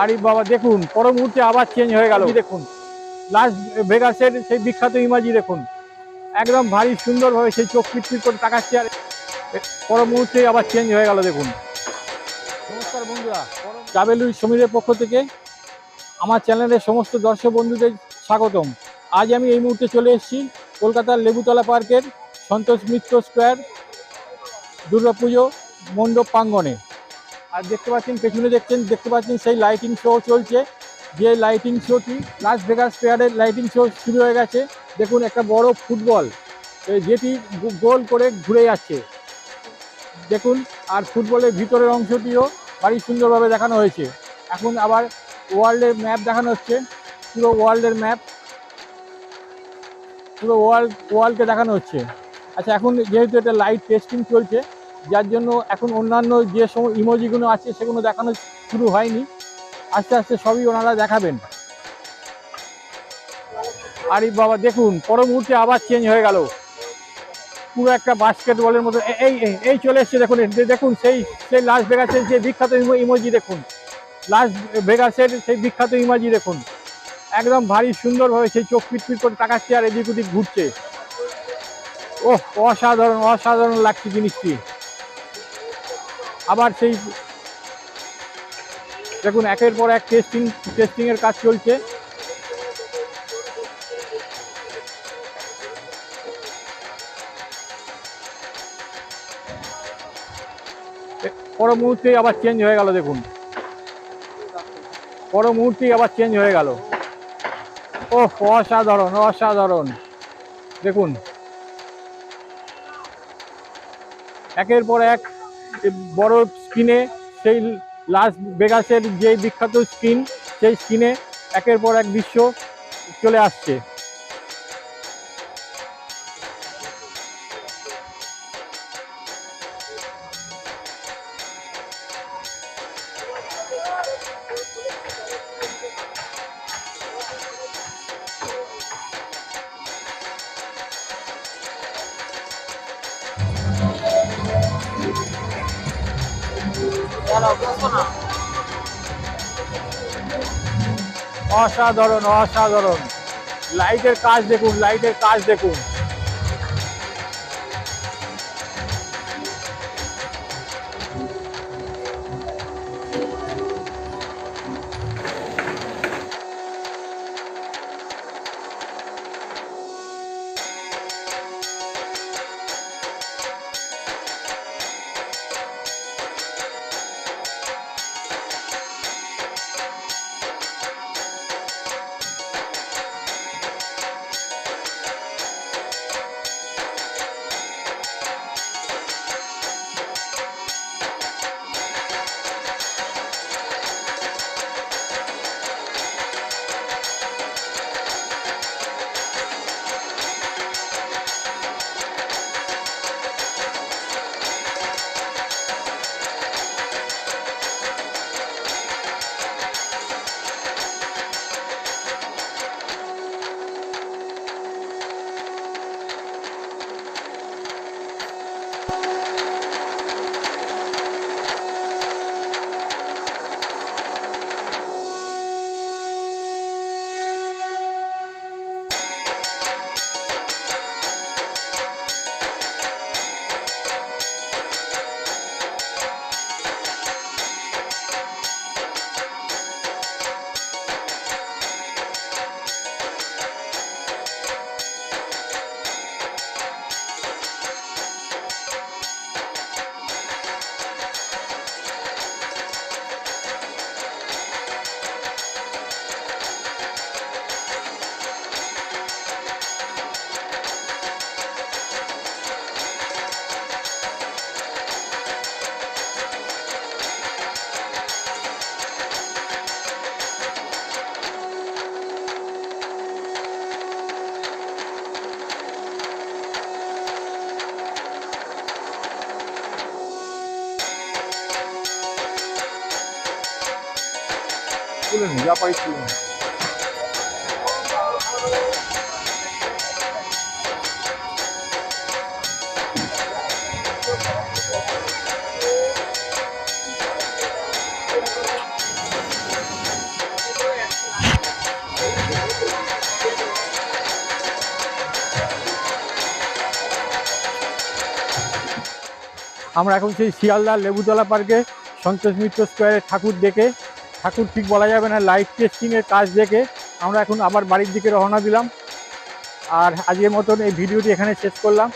আরে বাবা, দেখুন পর মুহূর্তে আবার চেঞ্জ হয়ে গেল। দেখুন লাস্ট ভেগাসের সেই বিখ্যাত ইমাজি দেখুন। একদম ভারী, সুন্দরভাবে সেই চোখ পিটপিট করে তাকাচ্ছে আর পর মুহূর্তে আবার চেঞ্জ হয়ে গেল, দেখুন। নমস্কার বন্ধুরা ট্রাভেল উইথ সমীরের পক্ষ থেকে আমার চ্যানেলের সমস্ত দর্শক বন্ধুদের স্বাগতম। আজ আমি এই মুহূর্তে চলে এসেছি কলকাতার লেবুতলা পার্কের সন্তোষ মিত্র স্কোয়ার দুর্গাপুজো মণ্ডপ প্রাঙ্গণে। আর দেখতে পাচ্ছেন, পেছনে দেখছেন, দেখতে পাচ্ছেন সেই লাইটিং শো চলছে। যে লাইটিং শোটি লাস ভেগাস ফেয়ারের লাইটিং শো শুরু হয়ে গেছে। দেখুন, একটা বড় ফুটবল। যেটি গোল করে ঘুরে যাচ্ছে। দেখুন, আর ফুটবলের ভিতরের অংশটিও ভারী সুন্দরভাবে দেখানো হয়েছে। এখন আবার ওয়ার্ল্ডের ম্যাপ দেখানো হচ্ছে। পুরো ওয়ার্ল্ডের ম্যাপ পুরো ওয়ার্ল্ড ওয়ার্ল্ডকে দেখানো হচ্ছে। আচ্ছা এখন যেহেতু এটা লাইট টেস্টিং চলছে যার জন্য এখন অন্যান্য যে সময় ইমোজিগুলো আছে সেগুলো দেখানো শুরু হয়নি। আস্তে আস্তে সবই ওনারা দেখাবেন। আরে বাবা, দেখুন পর মুহূর্তে আবার চেঞ্জ হয়ে গেল। পুরো একটা বাস্কেটবলের মতো। এই, এই- চলে এসছে, দেখুন দেখুন, সেই সেই লাস ভেগাসের যে বিখ্যাত ইমোজি দেখুন। লাস ভেগাসের সেই বিখ্যাত ইমোজি দেখুন। একদম ভারী সুন্দরভাবে সেই চোখ পিটপিট করে তাকাচ্ছে আর এদিক ওদিক ঘুরছে। ও অসাধারণ অসাধারণ লাগছে জিনিসটি। আবার সেই দেখুন, একের পর এক টেস্টিং টেস্টিং এর কাজ চলছে। পর মুহূর্তেই আবার চেঞ্জ হয়ে গেল, দেখুন। পর মুহূর্তেই আবার চেঞ্জ হয়ে গেল। ও অসাধারণ অসাধারণ। দেখুন। একের পর এক বড় স্ক্রিনে সেই লাস বেগাসের যে বিখ্যাত স্ক্রিন, সেই স্ক্রিনে একের পর এক দৃশ্য চলে আসছে। অসাধারণ অসাধারণ। লাইটের কাজ দেখুন লাইটের কাজ দেখুন। তুলে যা তুলে আমরা এখন সেই শিয়ালদার লেবুতলা পার্কে সন্তোষ মিত্র স্কোয়ারে ঠাকুর দেখে ঠাকুর ঠিক বলা যাবে না লাইট টেস্টিংয়ের কাজ দেখে আমরা এখন আবার বাড়ির দিকে রওনা দিলাম। আর আজকের মতন এই ভিডিওটি এখানে শেষ করলাম।